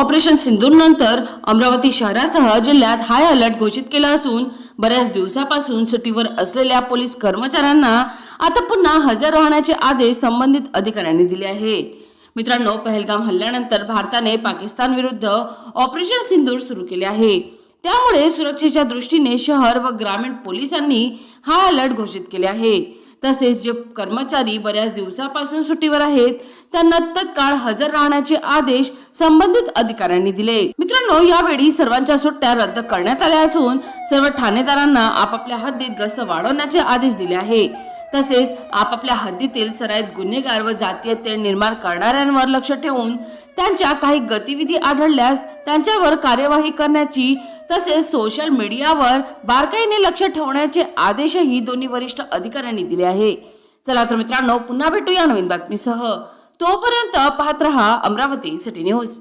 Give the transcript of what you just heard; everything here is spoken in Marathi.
ऑपरेशन सिंदूर नंतर अमरावती शहरासह जिल्ह्यात हाय अलर्ट घोषित केला असून बऱ्याच दिवसापासून सुट्टीवर असलेल्या पोलीस कर्मचाऱ्यांना आता पुन्हा हजर राहण्याचे आदेश संबंधित अधिकाऱ्यांनी दिले आहे. मित्रांनो पहलगाम हल्ल्यानंतर भारताने पाकिस्तान विरुद्ध ऑपरेशन सिंदूर सुरू केले आहे. त्यामुळे सुरक्षेच्या दृष्टीने शहर व ग्रामीण पोलिसांनी हाय अलर्ट घोषित केले आहे. तसेच जे कर्मचारी बऱ्याच दिवसापासून सुट्टीवर आहेत त्यांना तत्काळ हजर राहण्याचे आदेश संबंधित अधिकाऱ्यांनी दिले. मित्रांनो यावेळी सर्वांच्या सुट्ट्या रद्द करण्यात आल्या असून सर्व ठाणेदारांना आपापल्या हद्दीत गस्त वाढवण्याचे आदेश दिले आहे. तसेच आपापल्या हद्दीतील सराईत गुन्हेगार व जातीय तेढ निर्माण करणाऱ्यांवर लक्ष ठेवून त्यांच्या काही गतिविधी आढळल्यास त्यांच्यावर कार्यवाही करण्याची तसेच सोशल मीडियावर बारकाईने लक्ष ठेवण्याचे आदेशही दोन्ही वरिष्ठ अधिकाऱ्यांनी दिले आहे. चला तर मित्रांनो पुन्हा भेटूया नवीन बातमीसह. तोपर्यंत पाहत रहा अमरावती सिटी न्यूज